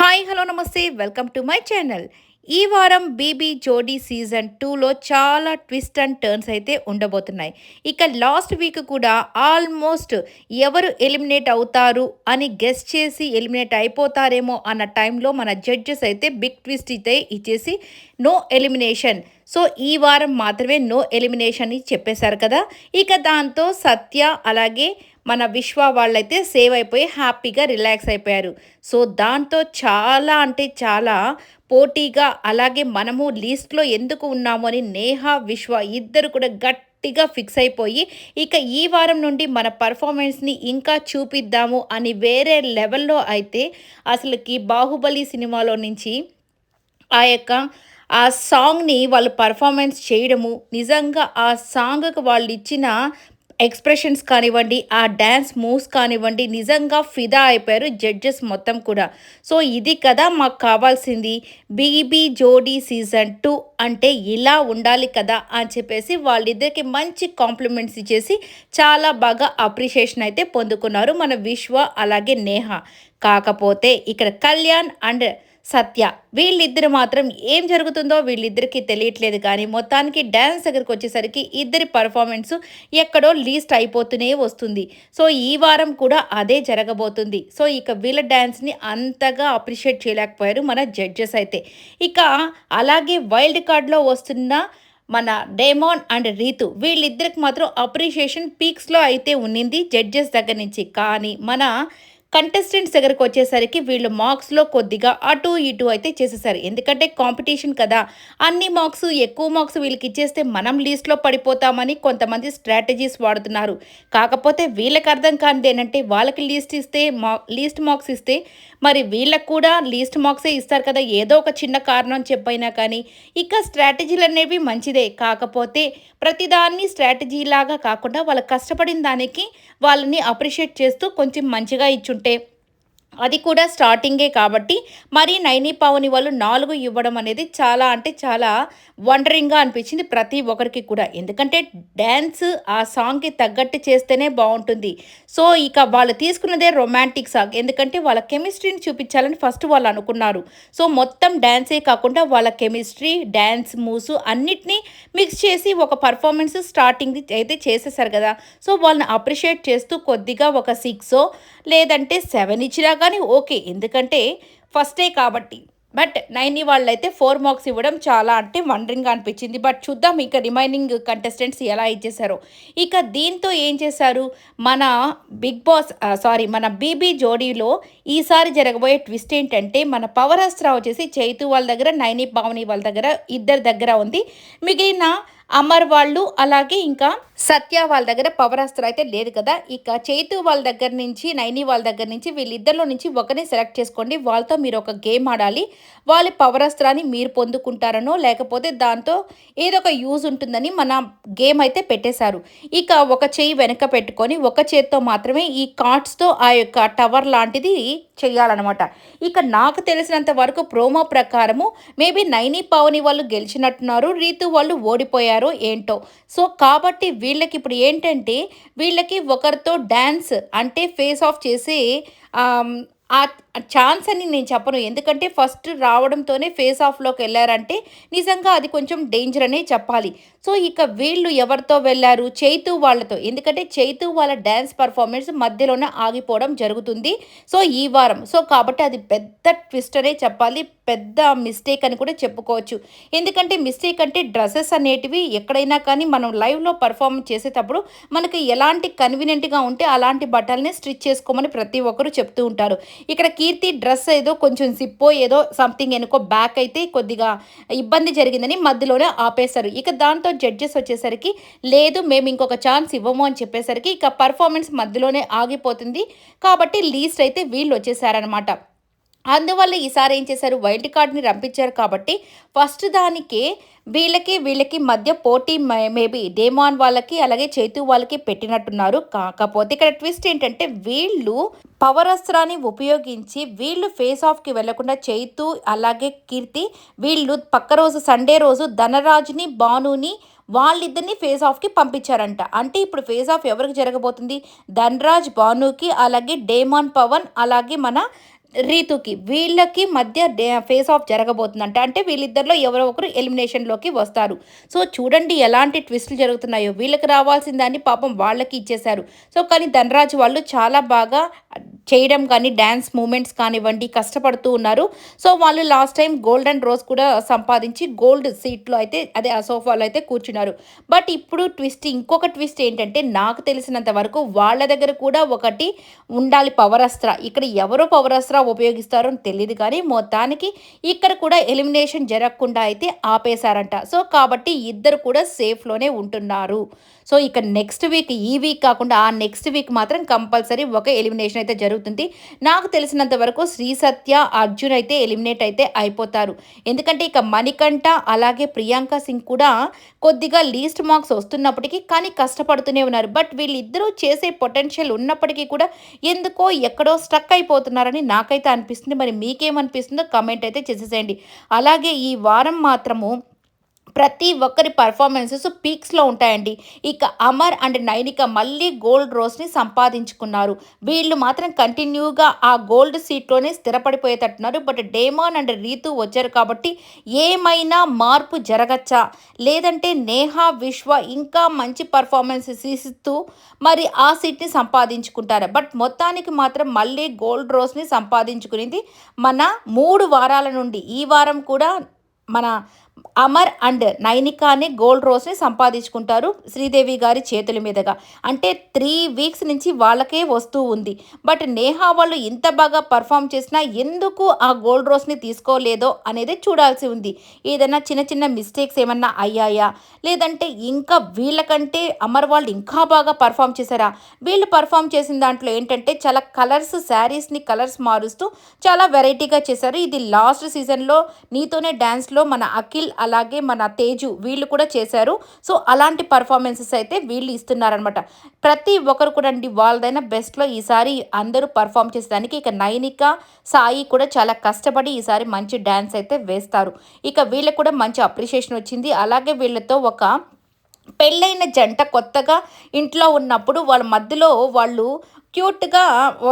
Hi hello నమస్తే welcome to my channel. ఈ వారం బీబీ జోడీ సీజన్ టూలో చాలా ట్విస్ట్ అండ్ టర్న్స్ అయితే ఉండబోతున్నాయి. ఇక లాస్ట్ వీక్ కూడా ఆల్మోస్ట్ ఎవరు ఎలిమినేట్ అవుతారు అని గెస్ట్ చేసి ఎలిమినేట్ అయిపోతారేమో అన్న టైంలో మన జడ్జెస్ అయితే బిగ్ ట్విస్ట్ అయితే ఇచ్చేసి నో ఎలిమినేషన్. సో ఈ వారం మాత్రమే నో ఎలిమినేషన్ అని చెప్పేశారు కదా. ఇక దాంతో సత్య అలాగే మన విశ్వ వాళ్ళైతే సేవ్ అయిపోయి హ్యాపీగా రిలాక్స్ అయిపోయారు. సో దాంతో చాలా అంటే చాలా పోటీగా అలాగే మనము లీస్ట్లో ఎందుకు ఉన్నాము అని నేహ విశ్వ ఇద్దరు కూడా గట్టిగా ఫిక్స్ అయిపోయి ఇక ఈ వారం నుండి మన పర్ఫార్మెన్స్ని ఇంకా చూపిద్దాము అని వేరే లెవెల్లో అయితే అసలుకి బాహుబలి సినిమాలో నుంచి ఆ యొక్క ఆ సాంగ్ని వాళ్ళు పర్ఫార్మెన్స్ చేయడము నిజంగా ఆ సాంగ్కి వాళ్ళు ఇచ్చిన ఎక్స్ప్రెషన్స్ కానివ్వండి ఆ డ్యాన్స్ మూవ్స్ కానివ్వండి నిజంగా ఫిదా అయిపోయారు జడ్జెస్ మొత్తం కూడా. సో ఇది కదా మాకు కావాల్సింది. బీబీ జోడీ సీజన్ టూ అంటే ఇలా ఉండాలి కదా అని చెప్పేసి వాళ్ళిద్దరికి మంచి కాంప్లిమెంట్స్ ఇచ్చేసి చాలా బాగా అప్రిషియేషన్ అయితే పొందుకున్నారు మన విశ్వ అలాగే నేహ. కాకపోతే ఇక్కడ కళ్యాణ్ అండ్ సత్య. వీళ్ళిద్దరు మాత్రం ఏం జరుగుతుందో వీళ్ళిద్దరికీ తెలియట్లేదు కానీ మొత్తానికి డ్యాన్స్ దగ్గరికి వచ్చేసరికి ఇద్దరి పర్ఫార్మెన్స్ ఎక్కడో లీస్ట్ అయిపోతూనే వస్తుంది. సో ఈ వారం కూడా అదే జరగబోతుంది. సో ఇక వీళ్ళ డ్యాన్స్ని అంతగా అప్రిషియేట్ చేయలేకపోయారు మన జడ్జెస్ అయితే. ఇక అలాగే వైల్డ్ కార్డ్లో వస్తున్న మన డేమోన్ అండ్ రీతు వీళ్ళిద్దరికి మాత్రం అప్రిషియేషన్ పీక్స్లో అయితే ఉన్నింది జడ్జెస్ దగ్గర నుంచి. కానీ మన కంటెస్టెంట్స్ దగ్గరకు వచ్చేసరికి వీళ్ళు మార్క్స్లో కొద్దిగా అటు ఇటు అయితే చేసేసారు. ఎందుకంటే కాంపిటీషన్ కదా. అన్ని మార్క్స్ ఎక్కువ మార్క్స్ వీళ్ళకి ఇచ్చేస్తే మనం లీస్ట్లో పడిపోతామని కొంతమంది స్ట్రాటజీస్ వాడుతున్నారు. కాకపోతే వీళ్ళకి అర్థం కానిది ఏంటంటే వాళ్ళకి లీస్ట్ ఇస్తే మా లీస్ట్ మార్క్స్ ఇస్తే మరి వీళ్ళకు కూడా లీస్ట్ మార్క్సే ఇస్తారు కదా. ఏదో ఒక చిన్న కారణం చెప్పైనా కానీ ఇక స్ట్రాటజీలు అనేవి మంచిదే. కాకపోతే ప్రతిదాన్ని స్ట్రాటజీ లాగా కాకుండా వాళ్ళు కష్టపడిన దానికి వాళ్ళని అప్రిషియేట్ చేస్తూ కొంచెం మంచిగా ಸುಟ್ಟೆ అది కూడా స్టార్టింగే కాబట్టి మరి నైని పావని వాళ్ళు నాలుగు ఇవ్వడం అనేది చాలా అంటే చాలా వండరింగ్గా అనిపించింది ప్రతి ఒక్కరికి కూడా. ఎందుకంటే డ్యాన్స్ ఆ సాంగ్కి తగ్గట్టు చేస్తేనే బాగుంటుంది. సో ఇక వాళ్ళు తీసుకున్నదే రొమాంటిక్ సాంగ్ ఎందుకంటే వాళ్ళ కెమిస్ట్రీని చూపించాలని ఫస్ట్ వాళ్ళు అనుకున్నారు. సో మొత్తం డ్యాన్సే కాకుండా వాళ్ళ కెమిస్ట్రీ డ్యాన్స్ మూవ్స్ అన్నిటినీ మిక్స్ చేసి ఒక పర్ఫార్మెన్స్ స్టార్టింగ్ అయితే చేసేసారు కదా. సో వాళ్ళని అప్రిషియేట్ చేస్తూ కొద్దిగా ఒక సిక్స్ లేదంటే సెవెన్ ఇచ్చినా కానీ ఓకే ఎందుకంటే ఫస్టే కాబట్టి. బట్ నైని వాళ్ళైతే ఫోర్ మార్క్స్ ఇవ్వడం చాలా అంటే వండరింగ్గా అనిపించింది. బట్ చూద్దాం ఇక రిమైనింగ్ కంటెస్టెంట్స్ ఎలా ఇచ్చేసారో ఇక దీంతో ఏం చేశారు? మన బిగ్ బాస్ సారీ మన బీబీ జోడీలో ఈసారి జరగబోయే ట్విస్ట్ ఏంటంటే మన పవర్ అస్త్ర వచ్చేసి చైతు వాళ్ళ దగ్గర నైని పావని వాళ్ళ దగ్గర ఇద్దరి దగ్గర ఉంది. మిగిలిన అమర్ వాళ్ళు అలాగే ఇంకా సత్య వాళ్ళ దగ్గర పవర్ అస్త్రం అయితే లేదు కదా. ఇక చైతు వాళ్ళ దగ్గర నుంచి నైని వాళ్ళ దగ్గర నుంచి వీళ్ళిద్దరిలో నుంచి ఒకరిని సెలెక్ట్ చేసుకోండి. వాళ్ళతో మీరు ఒక గేమ్ ఆడాలి. వాళ్ళ పవర్ అస్త్రాన్ని మీరు పొందుకుంటారనో లేకపోతే దాంతో ఏదో ఒక యూజ్ ఉంటుందని మన గేమ్ అయితే పెట్టేశారు. ఇక ఒక చెయ్యి వెనక పెట్టుకొని ఒక చేత్తో మాత్రమే ఈ కార్డ్స్తో ఆ యొక్క టవర్ లాంటిది చేయాలన్నమాట. ఇక నాకు తెలిసినంత వరకు ప్రోమో ప్రకారము మేబీ నైని పావని వాళ్ళు గెలిచినట్టున్నారు. రీతు వాళ్ళు ఓడిపోయారో ఏంటో. సో కాబట్టి వీళ్ళకి ఇప్పుడు ఏంటంటే వీళ్ళకి ఒకరితో డ్యాన్స్ అంటే ఫేస్ ఆఫ్ చేసి ఆ ఛాన్స్ అని నేను చెప్పను. ఎందుకంటే ఫస్ట్ రావడంతోనే ఫేస్ ఆఫ్లోకి వెళ్ళారంటే నిజంగా అది కొంచెం డేంజర్ అనే చెప్పాలి. సో ఇక వీళ్ళు ఎవరితో వెళ్ళారు? చైతు వాళ్ళతో. ఎందుకంటే చైతు వాళ్ళ డ్యాన్స్ పర్ఫార్మెన్స్ మధ్యలోనే ఆగిపోవడం జరుగుతుంది. సో ఈ వారం. సో కాబట్టి అది పెద్ద ట్విస్ట్ అనే చెప్పాలి. పెద్ద మిస్టేక్ అని కూడా చెప్పుకోవచ్చు. ఎందుకంటే మిస్టేక్ అంటే డ్రెస్సెస్ అనేటివి ఎక్కడైనా కానీ మనం లైవ్లో పర్ఫామ్ చేసేటప్పుడు మనకి ఎలాంటి కన్వీనియంట్గా ఉంటే అలాంటి బట్టల్ని స్టిచ్ చేసుకోమని ప్రతి ఒక్కరు చెప్తూ ఉంటారు. ఇక్కడ కీర్తి డ్రెస్ ఏదో కొంచెం సిప్పో ఏదో సంథింగ్ ఎనుకో బ్యాక్ అయితే కొద్దిగా ఇబ్బంది జరిగిందని మధ్యలోనే ఆపేశారు. ఇక దాంతో జడ్జెస్ వచ్చేసరికి లేదు మేము ఇంకొక ఛాన్స్ ఇవ్వము అని చెప్పేసరికి ఇక పర్ఫార్మెన్స్ మధ్యలోనే ఆగిపోతుంది. కాబట్టి లీస్ట్ అయితే వీళ్ళు వచ్చేసారనమాట అందువల్ల ఈసారి ఏం చేశారు? వైల్డ్ కార్డ్ని రంపించారు కాబట్టి ఫస్ట్ దానికే వీళ్ళకి వీళ్ళకి మధ్య పోటీ మేబీ డేమాన్ వాళ్ళకి అలాగే చేతు వాళ్ళకి పెట్టినట్టున్నారు. కాకపోతే ఇక్కడ ట్విస్ట్ ఏంటంటే వీళ్ళు పవర్ అస్త్రాన్ని ఉపయోగించి వీళ్ళు ఫేస్ ఆఫ్కి వెళ్ళకుండా చేతు అలాగే కీర్తి వీళ్ళు పక్క రోజు సండే రోజు ధనరాజుని భానుని వాళ్ళిద్దరిని ఫేస్ ఆఫ్కి పంపించారంట. అంటే ఇప్పుడు ఫేస్ ఆఫ్ ఎవరికి జరగబోతుంది? ధనరాజ్ భానుకి అలాగే డేమాన్ పవన్ అలాగే మన రీతుకి వీళ్ళకి మధ్య ఫేస్ ఆఫ్ జరగబోతుందంట. అంటే వీళ్ళిద్దరిలో ఎవరో ఒకరు ఎలిమినేషన్లోకి వస్తారు. సో చూడండి ఎలాంటి ట్విస్టులు జరుగుతున్నాయో. వీళ్ళకి రావాల్సిన దాన్ని పాపం వాళ్ళకి ఇచ్చేశారు. సో కానీ ధనరాజు వాళ్ళు చాలా బాగా చేయడం కానీ డ్యాన్స్ మూమెంట్స్ కానివ్వండి కష్టపడుతూ ఉన్నారు. సో వాళ్ళు లాస్ట్ టైం గోల్డెన్ రోజ్ కూడా సంపాదించి గోల్డ్ సీట్లో అయితే అదే ఆ సోఫాలో అయితే కూర్చున్నారు. బట్ ఇప్పుడు ట్విస్ట్ ఇంకొక ట్విస్ట్ ఏంటంటే నాకు తెలిసినంత వరకు వాళ్ళ దగ్గర కూడా ఒకటి ఉండాలి పవరస్త్ర. ఇక్కడ ఎవరు పవరస్త్ర ఉపయోగిస్తారో తెలియదు కానీ మొత్తానికి ఇక్కడ కూడా ఎలిమినేషన్ జరగకుండా అయితే ఆపేశారంట. సో కాబట్టి ఇద్దరు కూడా సేఫ్లోనే ఉంటున్నారు. సో ఇక నెక్స్ట్ వీక్ ఈ వీక్ కాకుండా ఆ నెక్స్ట్ వీక్ మాత్రం కంపల్సరీ ఒక ఎలిమినేషన్ అయితే జరుగుతుంది నాకు తెలిసినంత వరకు శ్రీ సత్య అర్జున్ అయితే ఎలిమినేట్ అయితే అయిపోతారు. ఎందుకంటే ఇక మణికంఠ అలాగే ప్రియాంక సింగ్ కూడా కొద్దిగా లీస్ట్ మార్క్స్ వస్తున్నప్పటికీ కానీ కష్టపడుతూనే ఉన్నారు. బట్ వీళ్ళిద్దరూ చేసే పొటెన్షియల్ ఉన్నప్పటికీ కూడా ఎందుకో ఎక్కడో స్ట్రక్ అయిపోతున్నారని నాకైతే అనిపిస్తుంది. మరి మీకేమనిపిస్తుందో కమెంట్ అయితే చేసేసేయండి. అలాగే ఈ వారం మాత్రము ప్రతి ఒక్కరి పర్ఫార్మెన్సెస్ పీక్స్లో ఉంటాయండి. ఇక అమర్ అండ్ నైనిక మళ్ళీ గోల్డ్ రోస్ని సంపాదించుకున్నారు. వీళ్ళు మాత్రం కంటిన్యూగా ఆ గోల్డ్ సీట్లోనే స్థిరపడిపోయేటట్టున్నారు. బట్ డేమాన్ అండ్ రీతు వచ్చారు కాబట్టి ఏమైనా మార్పు జరగచ్చా? లేదంటే నేహా విశ్వ ఇంకా మంచి పర్ఫార్మెన్సెస్ ఇస్తూ మరి ఆ సీట్ని సంపాదించుకుంటారు? బట్ మొత్తానికి మాత్రం మళ్ళీ గోల్డ్ రోస్ని సంపాదించుకునేది మన మూడు వారాల నుండి. ఈ వారం కూడా మన అమర్ అండ్ నైనికానే గోల్డ్ రోస్ని సంపాదించుకుంటారు శ్రీదేవి గారి చేతుల మీదుగా. అంటే త్రీ వీక్స్ నుంచి వాళ్ళకే వస్తూ ఉంది. బట్ నేహా వాళ్ళు ఇంత బాగా పర్ఫామ్ చేసినా ఎందుకు ఆ గోల్డ్ రోస్ని తీసుకోలేదో అనేది చూడాల్సి ఉంది. ఏదైనా చిన్న చిన్న మిస్టేక్స్ ఏమన్నా అయ్యాయా? లేదంటే ఇంకా వీళ్ళకంటే అమర్ వాళ్ళు ఇంకా బాగా పర్ఫామ్ చేశారా? వీళ్ళు పర్ఫామ్ చేసిన దాంట్లో ఏంటంటే చాలా కలర్స్ శారీస్ని కలర్స్ మారుస్తూ చాలా వెరైటీగా చేశారు. ఇది లాస్ట్ సీజన్లో నీతోనే డ్యాన్స్లో మన అఖిల్ అలాగే మన తేజు వీళ్ళు కూడా చేశారు. సో అలాంటి పర్ఫార్మెన్సెస్ అయితే వీళ్ళు ఇస్తున్నారనమాట ప్రతి ఒక్కరు కూడా అండి వాళ్ళదైనా బెస్ట్లో ఈసారి అందరూ పర్ఫామ్ చేసేదానికి ఇక నైనిక సాయి కూడా చాలా కష్టపడి ఈసారి మంచి డ్యాన్స్ అయితే వేస్తారు. ఇక వీళ్ళకు కూడా మంచి అప్రిషియేషన్ వచ్చింది. అలాగే వీళ్ళతో ఒక పెళ్ళైన జంట కొత్తగా ఇంట్లో ఉన్నప్పుడు వాళ్ళ మధ్యలో వాళ్ళు క్యూట్గా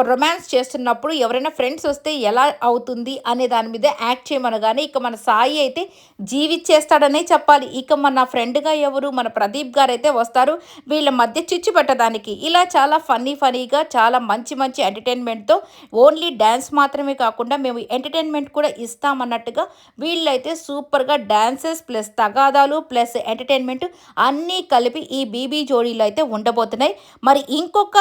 రొమాన్స్ చేస్తున్నప్పుడు ఎవరైనా ఫ్రెండ్స్ వస్తే ఎలా అవుతుంది అనే దాని మీద యాక్ట్ చేయమనగానే ఇక మన సాయి అయితే జీవిచ్చేస్తాడనే చెప్పాలి. ఇక మన ఫ్రెండ్గా ఎవరు? మన ప్రదీప్ గారు అయితే వస్తారు. వీళ్ళ మధ్య చిచ్చు పెట్టడానికి. ఇలా చాలా ఫన్నీ ఫనీగా చాలా మంచి మంచి ఎంటర్టైన్మెంట్తో ఓన్లీ డ్యాన్స్ మాత్రమే కాకుండా మేము ఎంటర్టైన్మెంట్ కూడా ఇస్తామన్నట్టుగా వీళ్ళైతే సూపర్గా డ్యాన్సెస్ ప్లస్ తగాదాలు ప్లస్ ఎంటర్టైన్మెంట్ అన్నీ కలిపి ఈ బీబీ జోడీలో అయితే ఉండబోతున్నాయి. మరి ఇంకొక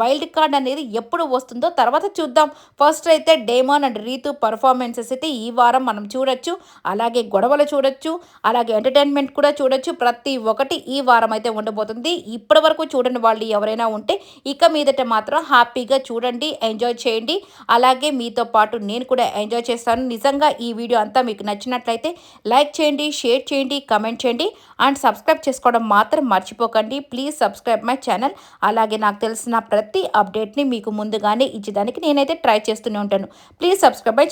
వైల్డ్ కార్డ్ అనేది ఎప్పుడు వస్తుందో తర్వాత చూద్దాం. ఫస్ట్ అయితే డేమాన్ అండ్ రీతు పర్ఫార్మెన్సెస్ అయితే ఈ వారం మనం చూడొచ్చు. అలాగే గొడవలు చూడొచ్చు. అలాగే ఎంటర్టైన్మెంట్ కూడా చూడొచ్చు. ప్రతి ఒక్కటి ఈ వారం అయితే ఉండబోతుంది. ఇప్పటి వరకు చూడని వాళ్ళు ఎవరైనా ఉంటే ఇక మీదట మాత్రం హ్యాపీగా చూడండి ఎంజాయ్ చేయండి. అలాగే మీతో పాటు నేను కూడా ఎంజాయ్ చేస్తాను. నిజంగా ఈ వీడియో అంతా మీకు నచ్చినట్లయితే లైక్ చేయండి షేర్ చేయండి కమెంట్ చేయండి. అండ్ సబ్స్క్రైబ్ చేసుకోవడం మాత్రం మర్చిపోకండి. ప్లీజ్ సబ్స్క్రైబ్ మై ఛానల్ అలాగే నాకు తెలిసిన ప్రతి అప్డేట్ని మీకు ముందుగానే ఇచ్చేదానికి నేనైతే ట్రై చేస్తూనే ఉంటాను. Please subscribe my